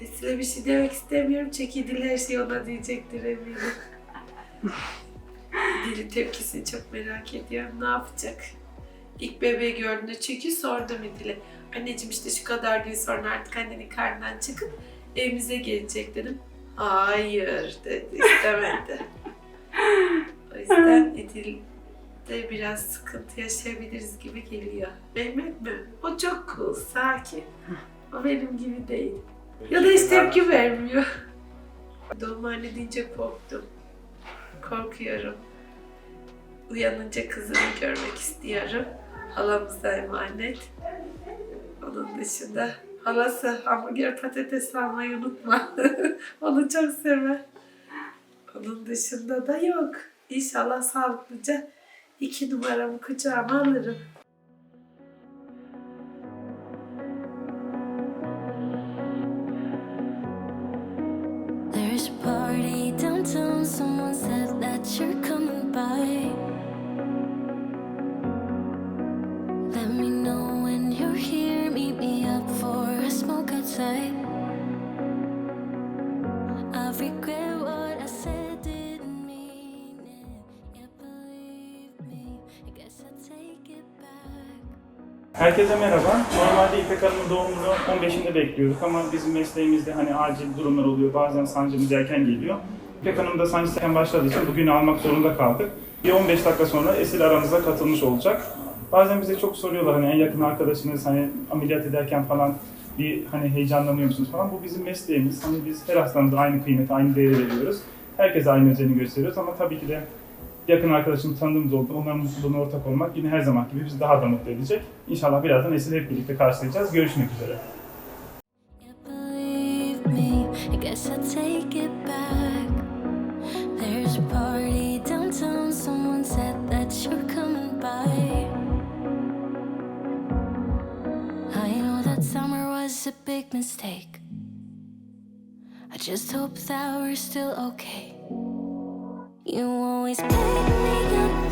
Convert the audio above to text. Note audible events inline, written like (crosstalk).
Esile bir şey demek istemiyorum. Çekidil her şey ona diyecektir eminim. Dili tepkisini çok merak ediyorum. Ne yapacak? İlk bebeği gördüğünde çünkü sordum İdil'e. Anneciğim işte şu kadar gün sonra artık annenin karnından çıkıp evimize gelecek dedim. Hayır dedi. istemedi. o yüzden (laughs) İdil de biraz sıkıntı yaşayabiliriz gibi geliyor. Mehmet mi? O çok cool, sakin. O benim gibi değil. Ya da hiç tepki vermiyor. (laughs) Anne deyince korktum. Korkuyorum. Uyanınca kızımı görmek istiyorum. Halamıza emanet. Onun dışında halası hamburger patates almayı unutma. (laughs) Onu çok sever. Onun dışında da yok. İnşallah sağlıklıca iki numaramı kucağıma alırım. Party downtown. Someone said that you're coming by. Let me know when you're here. Meet me up for a smoke outside. I regret what I said, didn't mean it. Yeah, believe me. I guess I take it back. Herkese merhaba. Normalde İpek Hanım'ın doğumunu 15'inde bekliyorduk ama bizim mesleğimizde hani acil durumlar oluyor. Bazen sancımız erken geliyor. İpek Hanım da sancı erken başladığı için bugün almak zorunda kaldık. Bir 15 dakika sonra Esil aramıza katılmış olacak. Bazen bize çok soruyorlar hani en yakın arkadaşınız hani ameliyat ederken falan bir hani heyecanlanıyor musunuz falan. Bu bizim mesleğimiz. Hani biz her hastamıza aynı kıymeti, aynı değeri veriyoruz. Herkese aynı özeni gösteriyoruz ama tabii ki de yakın arkadaşım tanıdığımız oldu. Onların mutluluğuna ortak olmak yine her zaman gibi bizi daha da mutlu edecek. İnşallah birazdan Esil'i hep birlikte karşılayacağız. Görüşmek üzere. A big mistake. I just hope that we're still okay. You always pick me up